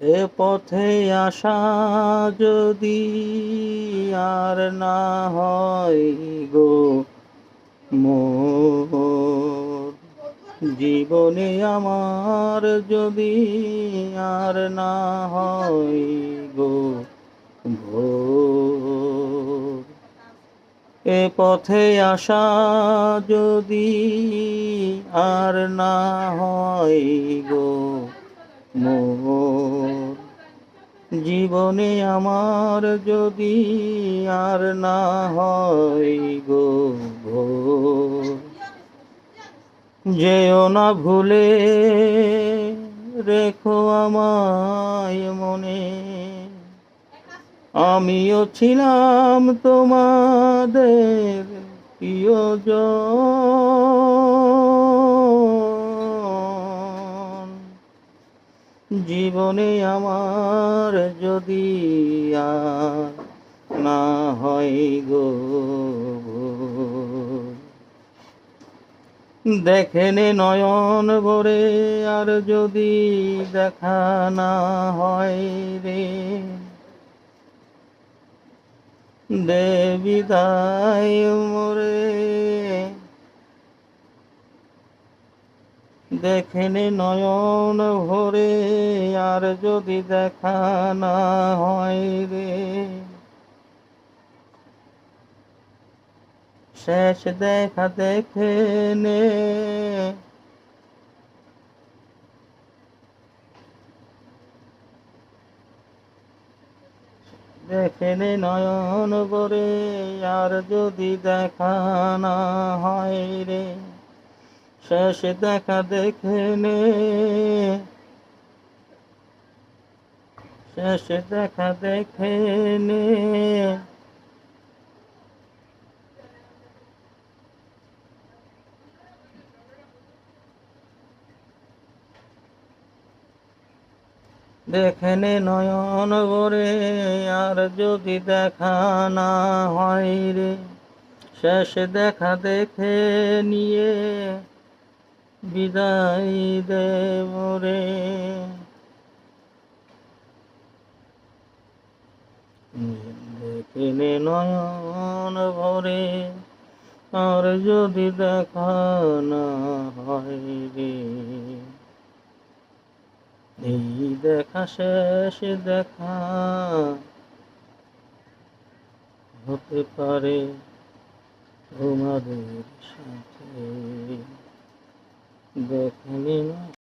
এ পথে আসা যদি আর না হয় গো মোর। জীবনে আমার যদি আর না হয় গো এ পথে আসা যদি আর না হয় গো মোর। জীবনে আমার যদি আর না হয় গো যেও না ভুলে রেখো আমায় মনে। আমিও ছিলাম তোমাদের প্রিয়জন। জীবনে আমার যদি আর না হয় গো। দেখেনে নয়ন ভরে আর যদি দেখা না হয় রে। দেবী দেবিদায় মোরে দেখেনে নয়ন ভরে, আর যদি দেখা না হয় রে। শেষ দেখা দেখে নে দেখেনে নয়ন ভরে, আর যদি দেখা না হয় রে। শেষ দেখা দেখে নে। শেষ দেখা দেখে নে। দেখেনে নয়ন ভরে, আর যদি দেখা না হয় রে, শেষ দেখা দেখে নিয়ে। বিদায় দেব রে দেখেনে নয়ন ভরে, আর যদি দেখা না হয় রে। এই দেখা শেষ দেখা হতে পারে তোমাদের সাথে। দেখনি না